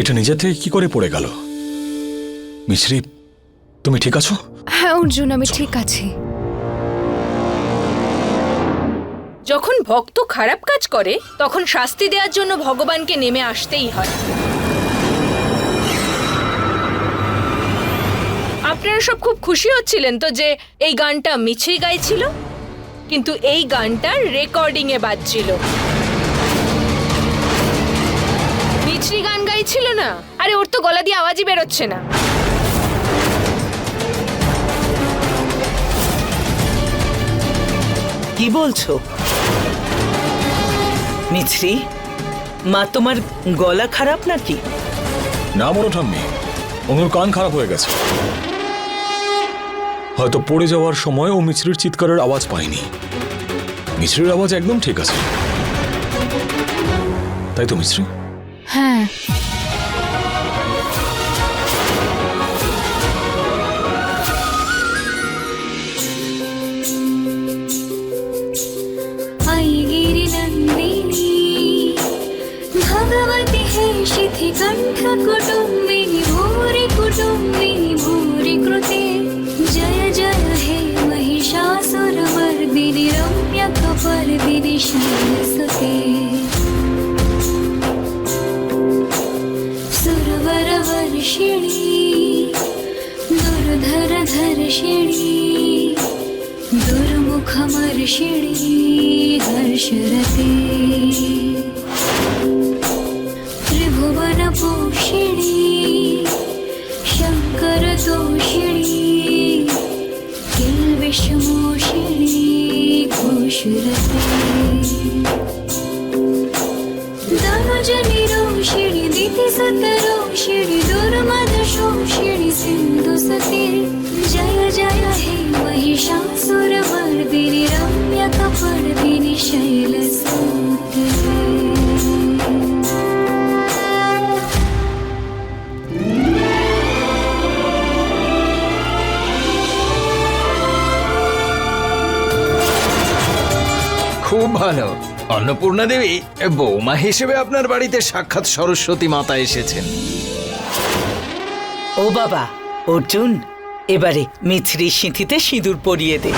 এটা নিজে থেকে কি করে পড়ে গেল? মিশ্রি তুমি ঠিক আছো? হ্যাঁ অর্জুন আমি ঠিক আছি। যখন ভক্ত খারাপ কাজ করে তখন শাস্তি দেওয়ার জন্য ভগবানকে নেমে আসতেই হয়। আপনারা সব খুব খুশি হচ্ছিলেন তো যে এই গানটা মিছরি গাইছিল? কিন্তু এই গানটা রেকর্ডিংয়ে এ বাজছিল। মিছরি গান গাইছিল না? আরে ওর তো গলা দিয়ে আওয়াজই বেরোচ্ছে না। কি বলছো? মিছরি মা তোমার গলা খারাপ নাকি? না মনো ঠাম্মি অনুর কান খারাপ হয়ে গেছে। হয়তো পড়ে যাওয়ার সময় ও মিছরির চিৎকারের আওয়াজ পায়নি। মিছরির আওয়াজ একদম ঠিক আছে। তাই তো মিছরি? হ্যাঁ should have been অন্নপূর্ণা দেবী, বৌমা হিসেবে আপনার বাড়িতে সাক্ষাৎ সরস্বতী মাতা এসেছেন। ও বাবা, অর্জুন, এবারে মিছরি সিঁথিতে সিঁদুর পরিয়ে দে।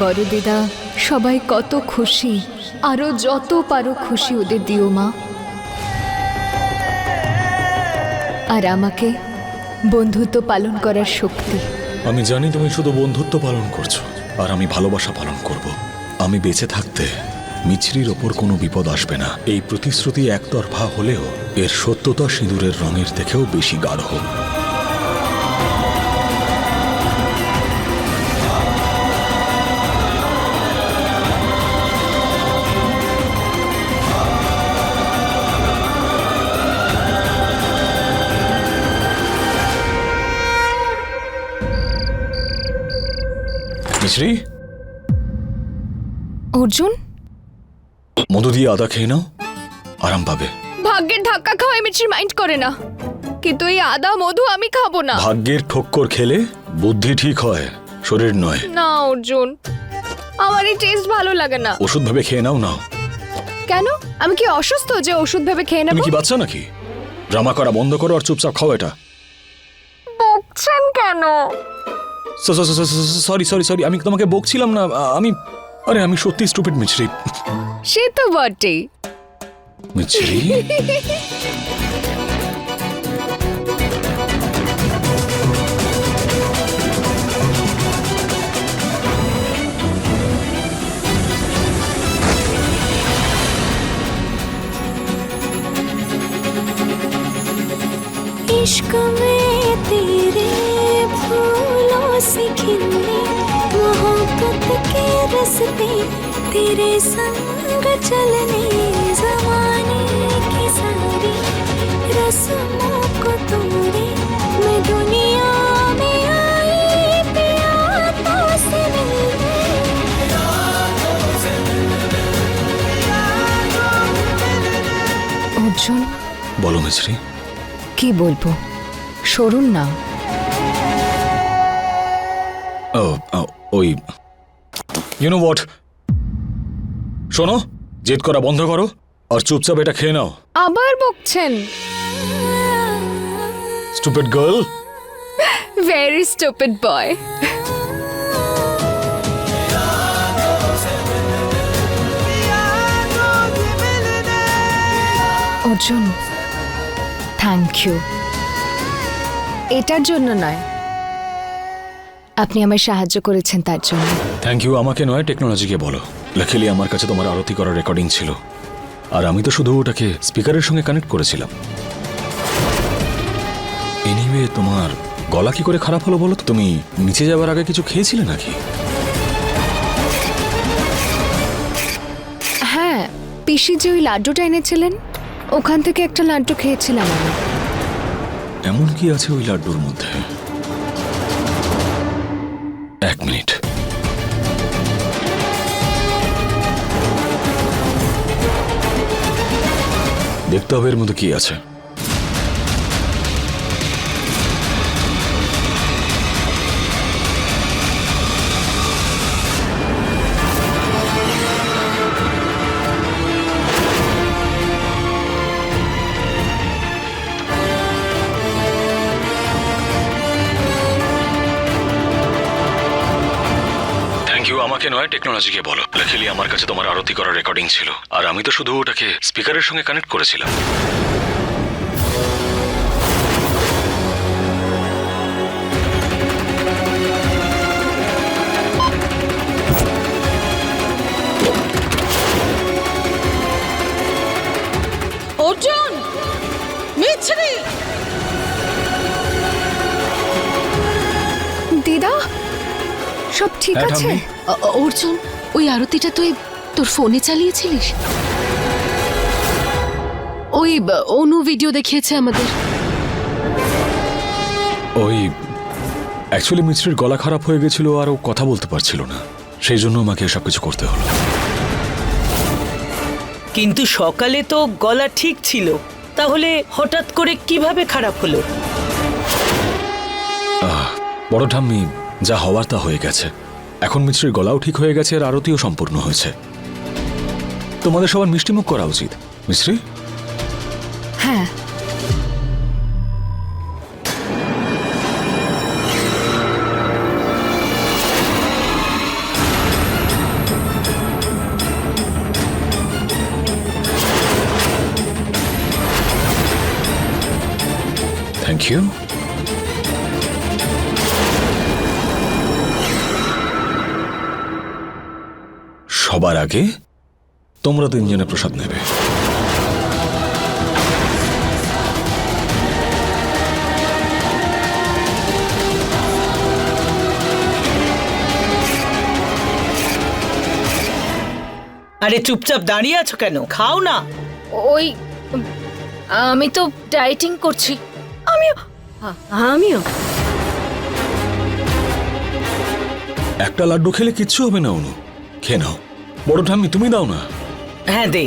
বড় দিদা, সবাই কত খুশি। আরও যত পারো খুশি ওদের দিও মা। আর আমাকে বন্ধুত্ব পালন করার শক্তি। আমি জানি তুমি শুধু বন্ধুত্ব পালন করছ, আর আমি ভালোবাসা পালন করব। আমি বেঁচে থাকতে মিছরির ওপর কোনো বিপদ আসবে না। এই প্রতিশ্রুতি একতরফা হলেও এর সত্যতা সিঁদুরের রঙের থেকেও বেশি গাঢ়। মিছরি অর্জুন? মধু দিয়ে আদা খেয়ে নাও আরাম পাবে। ভাগ্যের ধাক্কা খাওয়াই মিছির মাইন্ড করে না। কিন্তু এই আদা মধু আমি খাব না। ভাগ্যের ঠক্কর খেলে বুদ্ধি ঠিক হয় শরীর নয়। না অর্জুন। আমার এই টেস্ট ভালো লাগে না। ওষুধ ভেবে খেয়ে নাও না। কেন? আমি কি অসুস্থ যে ওষুধ ভেবে খেয়ে তুমি নেব কি বাচ্চা নাকি? ড্রামা করা বন্ধ করো আর চুপচাপ খাও এটা। বকছেন কেন? সরি সরি সরি আমি তোমাকে বকছিলাম না আ- আমি আরে আমি সত্যি স্টুপিড মিছরি সে তো বটেই মিছরি इश्क में तेरे मोहब्बत के रस्ते तेरे संग चलने जमाने की सारी रस्मों को तोड़े मैं दुनिया में आई पिया तो से मिलने অর্জুন বলো মিছরি কি বলবো সরুন না ও ও, ওই ইউ নো হোয়াট শোনো জেদ করা বন্ধ করো আর চুপচাপ এটা খেয়ে নাও। আবার বকছেন। Stupid girl very stupid boy Arjun thank you এটার জন্য নয়। আপনি আমায় সাহায্য করেছেন তার জন্য। থ্যাংক ইউ আমাকে নয় টেকনোলজিকে বলো। লাকিলি আমার কাছে তোমার আরতি করার রেকর্ডিং ছিল। আর আমি তো শুধু ওটাকে স্পিকারের সঙ্গে কানেক্ট করেছিলাম। এনিওয়ে তোমার গলা কি করে খারাপ হলো বলো তো? তুমি নিচে যাবার আগে কিছু খেয়েছিলে নাকি? হ্যাঁ পিসি যে ওই লাড্ডুটা এনেছিলেন ওখান থেকে একটা লাড্ডু খেয়েছিলাম আমি। এমন কি আছে ওই লাড্ডুর মধ্যে? এক মিনিট। দেখতে হবে এর মধ্যে কি আছে। নয় টেকনোলজিকে বলো। লাকিলি আমার কাছে তোমার আরতি করার রেকর্ডিং ছিল। আর আমি তো শুধু ওটাকে স্পিকারের সঙ্গে কানেক্ট করেছিলাম। ঠিক হ্যাঁ, আছে। অ- অর্জুন ওই আরতিটা তুই তোর ফোনে চালিয়েছিলিস? ওই ব- অনু ভিডিও দেখিয়েছে আমাদের। ওই অ্যাকচুয়ালি মিস্ত্রির গলা খারাপ হয়ে গেছিল আর ও কথা বলতে পারছিল না। সেই জন্য আমাকে সব কিছু করতে হলো। কিন্তু সকালে তো গলা ঠিক ছিল। তাহলে হঠাৎ করে কীভাবে খারাপ হলো? আহ, বড় ঠাম্মি যা হওয়ার তা হয়ে গেছে। এখন মিস্ত্রির গলাও ঠিক হয়ে গেছে, আর আরতিও সম্পূর্ণ হয়েছে। তোমাদের সবার মিষ্টিমুখ করা উচিত মিস্ত্রি হ্যাঁ সবার আগে তোমরা তিনজনে প্রসাদ নেবে। আরে চুপচাপ দাঁড়িয়ে আছো কেন? খাও না। ওই আমি তো ডায়েটিং করছি। আমিও। আমিও। একটা লাড্ডু খেলে কিচ্ছু হবে না অনু। খেয়ে নাও। বড় ঠাম্মি তুমি দাও না। হ্যাঁ দে।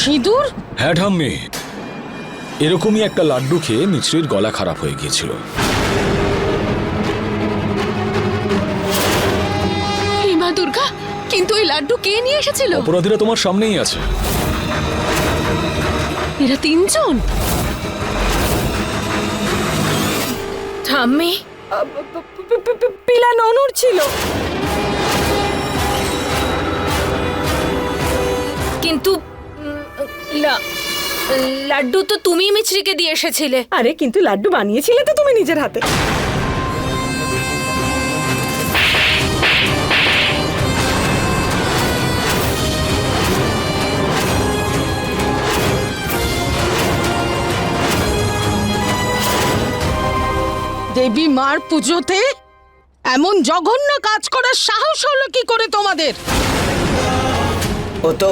সিঁদুর? হ্যাঁ ঠাম্মি। এরকমই একটা লাড্ডু খেয়ে মিছরির গলা খারাপ হয়ে গিয়েছিল। মা দুর্গা কিন্তু ওই লাড্ডু কে নিয়ে এসেছিল? অপরাধীরা তোমার সামনেই আছে। এরা তিনজন। ঠাম্মি পিলা ননুর ছিল। কিন্তু লা- লাড্ডু তো তুমি মিছরিকে দিয়ে এসেছিলে। আরে কিন্তু লাড্ডু বানিয়েছিলে তো তুমি নিজের হাতে। দেবী মার পুজোতে এমন জঘন্য কাজ করার সাহস হলো কি করে তোমাদের? ও তো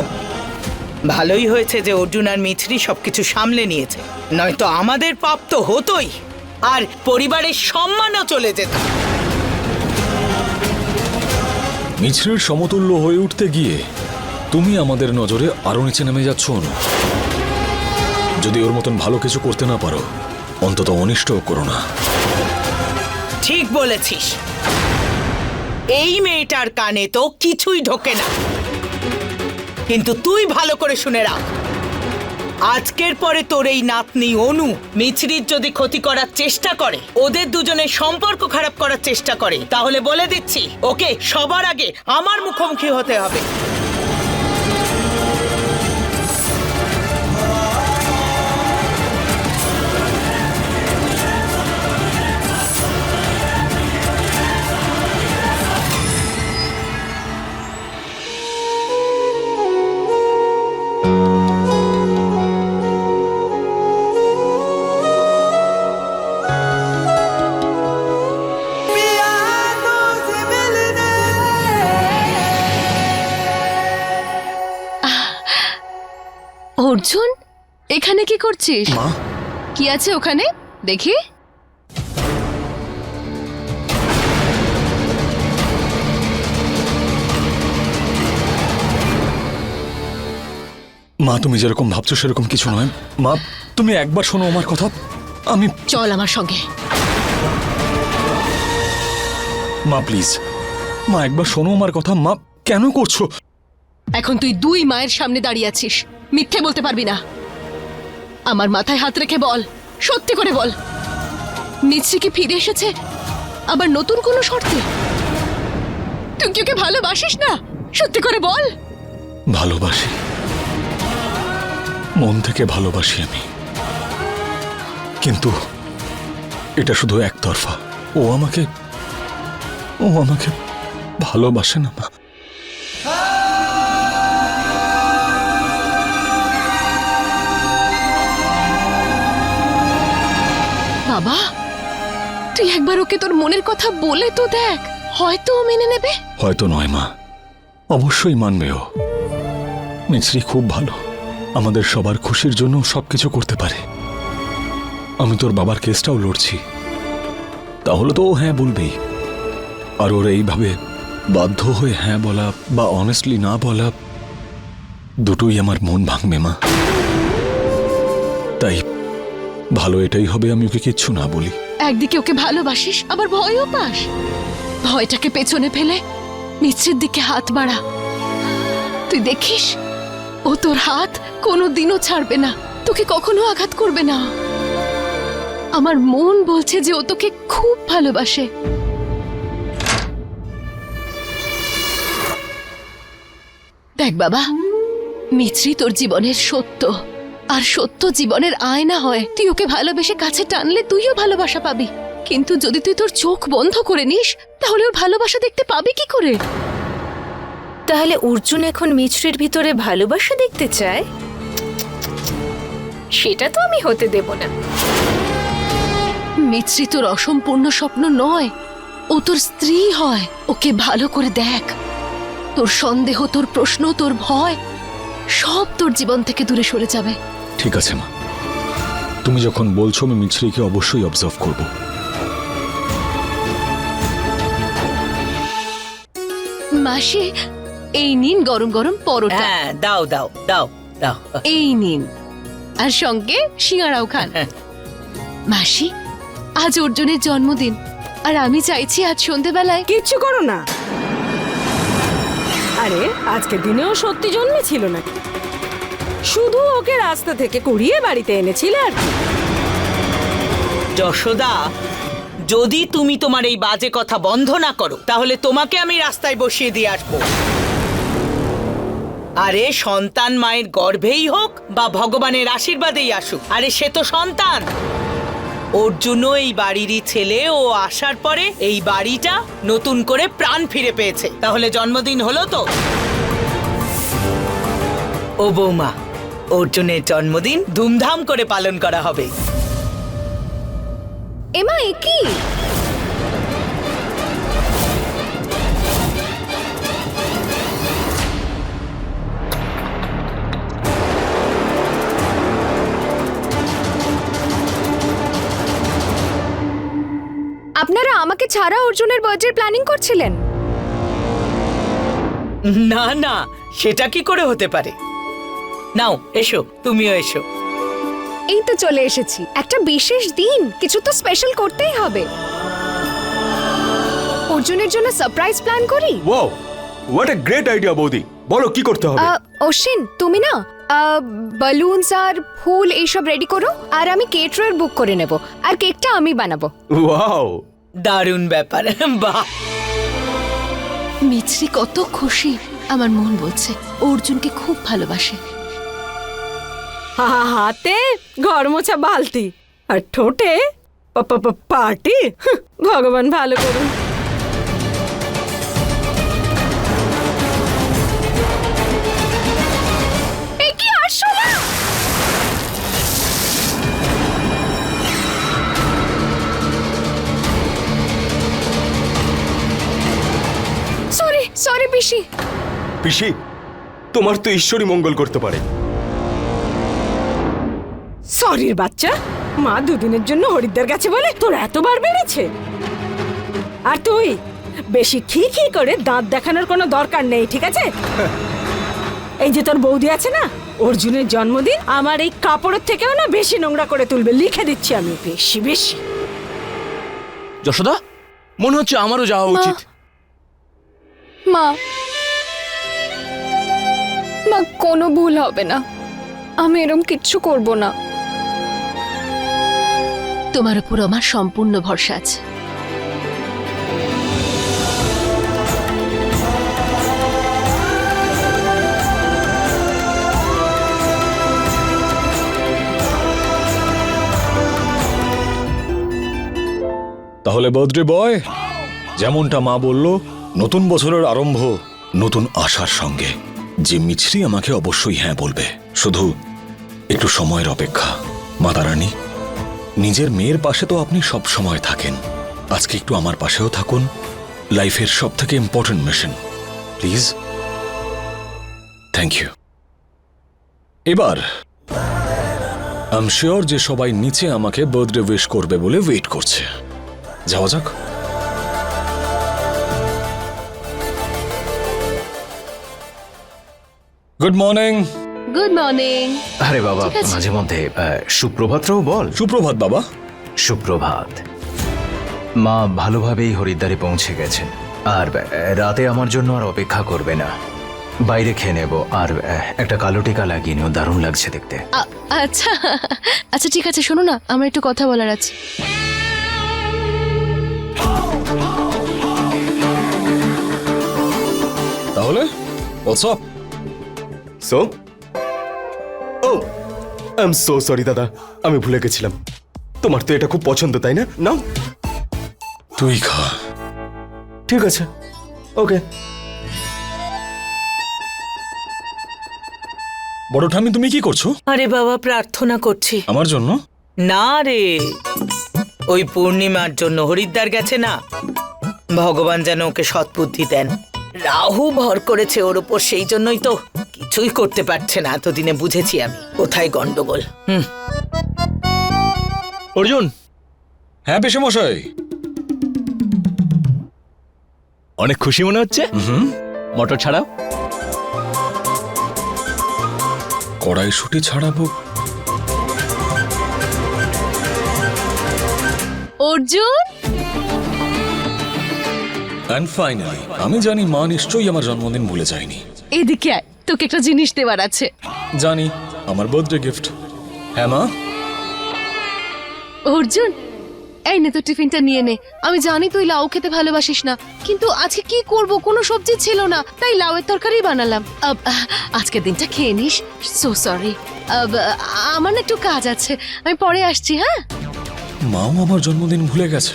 ভালোই হয়েছে যে অর্জুন আর মিছরি সবকিছু সামলে নিয়েছে। নয়তো আমাদের পাপ তো হতোই। আর পরিবারের সম্মানও চলে যেত। মিছরির সমতুল্য হয়ে উঠতে গিয়ে তুমি আমাদের নজরে আরও নিচে নেমে যাচ্ছ যদি ওর মতন ভালো কিছু করতে না পারো অন্তত অনিষ্টও করো না। ঠিক বলেছিস। এই মেয়েটার কানে তো কিছুই ঢোকে না। কিন্তু তুই ভালো করে শুনে রাখ। আজকের পরে তোর এই নাতনি অনু মিছরির যদি ক্ষতি করার চেষ্টা করে, ওদের দুজনের সম্পর্ক খারাপ করার চেষ্টা করে, তাহলে বলে দিচ্ছি, ওকে সবার আগে আমার মুখোমুখি হতে হবে। এখানে কি করছিস? মা? কি আছে ওখানে? দেখি। মা তুমি যেরকম ভাবছ সেরকম কিছু নয়। মা তুমি একবার শোনো আমার কথা। আমি চল আমার সঙ্গে। মা প্লিজ। মা একবার শোনো আমার কথা। মা কেন করছ? এখন তুই দুই মায়ের সামনে দাঁড়িয়ে আছিস। মিথ্যে বলতে পারবি না। আমার মাথায় হাত রেখে বল। সত্যি করে বল। মিছরি কি ফিরে এসেছে? আবার নতুন কোনো শর্তে? তুই কি ওকে ভালোবাসিস না? সত্যি করে বল। ভালোবাসি। মন থেকে ভালোবাসি আমি। কিন্তু এটা শুধু একতরফা। ও আমাকে ও আমাকে ভালোবাসে না মা। বাবা, তুই একবার ওকে তোর মনের কথা বলে তো দেখ। হয়তো ও মেনে নেবে। হয়তো নয় মা। অবশ্যই মানবে ও। মিছরি খুব ভালো। আমাদের সবার খুশির জন্য সবকিছু করতে পারে। আমি তোর বাবার কেসটাও লড়ছি। তাহলে তো ও হ্যাঁ বলবেই। আর ওর এইভাবে বাধ্য হয়ে হ্যাঁ বলা বা অনেস্টলি না বলা, দুটোই আমার মন ভাঙবে মা। ভালো এটাই হবে, আমি ওকে কিচ্ছু না বলি। একদিকে ওকে ভালোবাসিস, আবার ভয়ও পাস। ভয়টাকে পেছনে ফেলে মিশ্রির দিকে হাত বাড়া। তুই দেখিস, ও তোর হাত কোনো দিনও ছাড়বে না, তোকে কখনো আঘাত করবে না। আমার মন বলছে যে ও তোকে খুব ভালোবাসে। দেখ বাবা মিছরি তোর জীবনের সত্য। আর সত্য জীবনের আয়না হয়। তুই ওকে ভালোবেসে কাছে টানলে তুইও ভালোবাসা পাবি। কিন্তু যদি তুই তোর চোখ বন্ধ করে নিস তাহলে ওর ভালোবাসা দেখতে পাবি কি করে? তাহলে অর্জুন এখন মিছরির ভিতরে ভালোবাসা দেখতে চায়? সেটা তো আমি হতে দেব না। মিছরি তোর অসম্পূর্ণ স্বপ্ন নয়। ও তোর স্ত্রী হয়। ওকে ভালো করে দেখ। তোর সন্দেহ তোর প্রশ্ন তোর ভয় সব তোর জীবন থেকে দূরে সরে যাবে। ঠিক আছে মা। তুমি যখন বলছো আমি মিছরিকে অবশ্যই অবজার্ভ করব। মাসি এই নিন গরম গরম পরোটা। হ্যাঁ দাও দাও দাও দাও। এই নিন। আর সঙ্গে সিঙ্গারাও খান। মাসি আজ অর্জুনের জন্মদিন আর আমি চাইছি আজ সন্ধেবেলায় কিচ্ছু করো না। আরে আজকে দিনেও সত্যি জন্মেছিল নাকি? শুধু ওকে রাস্তা থেকে কুড়িয়ে বাড়িতে এনেছিলে আর কি। যশোদা, যদি তুমি তোমার এই বাজে কথা বন্ধ না করো, তাহলে তোমাকে আমি রাস্তায় বসিয়ে দিয়ে আসব। আরে সন্তান মায়ের গর্ভেই হোক বা ভগবানের আশীর্বাদেই আসুক, আরে সে তো সন্তান। ওর জন্য এই বাড়িরই ছেলে, ও আসার পরে এই বাড়িটা নতুন করে প্রাণ ফিরে পেয়েছে। তাহলে জন্মদিন হলো তো? ও বৌমা অর্জুনের জন্মদিন ধুমধাম করে পালন করা হবে। এমা কি? আপনারা আমাকে ছাড়া অর্জুনের বার্থডে প্ল্যানিং করছিলেন? না না সেটা কি করে হতে পারে? নাও এসো তুমিও এসো। এই তো চলে এসেছি। একটা বিশেষ দিন কিছু তো স্পেশাল করতেই হবে। অর্জুনের জন্য সারপ্রাইজ প্ল্যান করি? Wow what a great idea বৌদি। বলো কি করতে হবে? আহ, অশ্বিন তুমি না বালুনস আর ফুল এইসব রেডি করো আর আমি কেটারার বুক করে নেব আর কেকটা আমি বানাবো। ওয়াও দারুণ ব্যাপার বাহ! মিছরি কত খুশি আমার মন বলছে অর্জুনকে খুব ভালোবাসে। হাতে ঘর মোছা বালতি আর ঠোঁটে পার্টি ভগবান ভালো করুন। সরি পিসি। পিসি, তোমার তো ঈশ্বরই মঙ্গল করতে পারে। সরির বাচ্চা। মা দুদিনের জন্য হরিদ্বার গেছে বলে তোর এতবার বেড়েছে। আর তুই বেশি খি খি করে দাঁত দেখানোর কোনো দরকার নেই ঠিক আছে? এই যে তোর বৌদি আছে না অর্জুনের জন্মদিন আমার এই কাপড়ের থেকেও না বেশি নোংরা করে তুলবে লিখে দিচ্ছি আমি বেশি বেশি। যশোদা মনে হচ্ছে আমারও যাওয়া উচিত। মা। মা কোনো ভুল হবে না। আমি এরম কিচ্ছু করব না। তোমার উপর আমার সম্পূর্ণ ভরসা আছে। তাহলে বার্থডে বয়, যেমনটা মা বলল, নতুন বছরের আরম্ভ, নতুন আশার সঙ্গে। যে মিছরি আমাকে অবশ্যই হ্যাঁ বলবে। শুধু একটু সময়ের অপেক্ষা, মাতারানী। নিজের মেয়ের পাশে তো আপনি সব সময় থাকেন। আজকে একটু আমার পাশেও থাকুন। লাইফের সব থেকে important mission please thank you এবার আম শিওর যে সবাই নিচে আমাকে বার্থডে উইশ করবে বলে ওয়েট করছে। যাওয়া যাক। গুড মর্নিং গুড মর্নিং আরে বাবা ঠিক আছে। মাঝে মধ্যে আহ, সুপ্রভাতটাও বল। সুপ্রভাত বাবা। সুপ্রভাত। মা ভালোভাবেই হরিদ্বারে পৌঁছে গেছেন। আর আহ, রাতে আমার জন্য আর অপেক্ষা করবে না। বাইরে খেয়ে নেব। আর আহ, একটা কালো টিকা লাগিয়ে নিও দারুণ লাগছে দেখতে। আ- আচ্ছা। আচ্ছা ঠিক আছে শোনো না আমার একটু কথা বলার আছে। তাহলে WhatsApp so oh I am so sorry দাদা। আমি ভুলে গেছিলাম। তোমার তো এটা খুব পছন্দ তাই না? নাও। তুই খা। ঠিক আছে। ওকে। বড় ঠামি তুমি কি করছ? আরে বাবা প্রার্থনা করছি। আমার জন্য? না রে। ওই পূর্ণিমার জন্য হরিদ্বার গেছে না? ভগবান যেন ওকে সৎবুদ্ধি দেন। রাহু ভর করেছে ওর ওপর সেই জন্যই তো কিছুই করতে পারছে না এতদিনে বুঝেছি আমি। কোথায় গন্ডগোল? অর্জুন। হ্যাঁ মশাই অনেক খুশি মনে হচ্ছে? মটর ছাড়াও? কড়াইশুটি ছাড়াবো। অর্জুন? আমি জানি মা নিশ্চয়ই আমার জন্মদিন ভুলে যায়নি। এদিকে আয়। তোকে একটা জিনিস দেওয়ার আছে। জানি আমার বার্থডে গিফট হ্যাঁ মা? অর্জুন এই নে তো টিফিনটা নিয়ে নে। আমি জানি তুই লাউ খেতে ভালোবাসিস না কিন্তু আজকে কি করব? কোনো সবজি ছিল না তাই লাউয়ের তরকারি বানালাম। আজকের দিনটা খেয়ে নিস। সো সরি আমার একটু কাজ আছে। আমি পরে আসছি হ্যাঁ? মাও আমার জন্মদিন ভুলে গেছে।